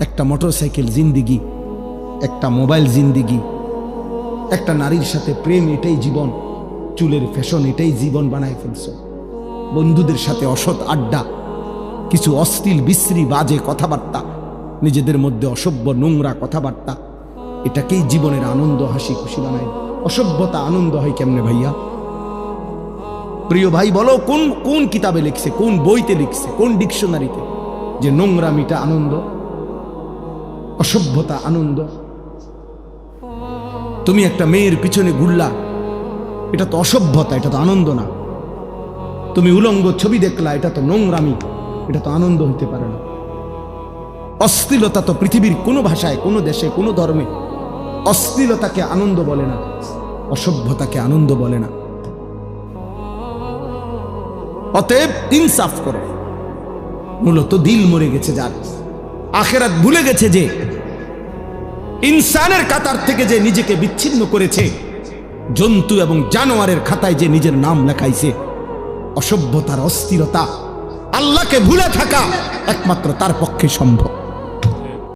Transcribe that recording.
একটা মোটরসাইকেল জিন্দিগি, একটা মোবাইল জিন্দিগি, একটা নারীর সাথে প্রেম এটাই জীবন, চুলের ফ্যাশন এটাই জীবন বানায় ফেলছো। বন্ধুদের সাথে অসৎ আড্ডা, কিছু অশ্লীল, বিশ্রী, বাজে কথাবার্তা, নিজেদের মধ্যে অসভ্য, নোংরা কথাবার্তা, এটাকেই জীবনের আনন্দ, হাসি, খুশি বানায়। অসভ্যতা আনন্দ হয় কেমনে ভাইয়া? প্রিয় ভাই, বলো, কোন কোন কিতাবে লিখছে, কোন বইতে লিখছে, কোন ডিকশনারিতে? যে নোংরামিটা আনন্দ। অসভ্যতা, আনন্দ। তুমি একটা মেয়ের পিছনে ঘুরলা, এটা তো অসভ্যতা, এটা তো আনন্দ না। তুমি উলঙ্গ ছবি দেখলা, এটা তো নোংরামি, এটা তো আনন্দ হইতে পারে না। অশ্লীলতা তো পৃথিবীর কোনো ভাষায়, কোনো দেশে, কোনো ধর্মে অশ্লীলতাকে আনন্দ বলে না, অসভ্যতাকে আনন্দ বলে না। অতএব ইনসাফ করো। মূলত দিল মরে গেছে যার, আখেরাত ভুলে গেছে যে ইনসানের কাতার থেকে যে নিজেকে বিচ্ছিন্ন করেছে, জন্তু এবং জানোয়ারের খাতায় যে নিজের নাম লেখাইছে, অসভ্যতার অস্থিরতা, আল্লাহকে ভুলে থাকা একমাত্র তার পক্ষে সম্ভব।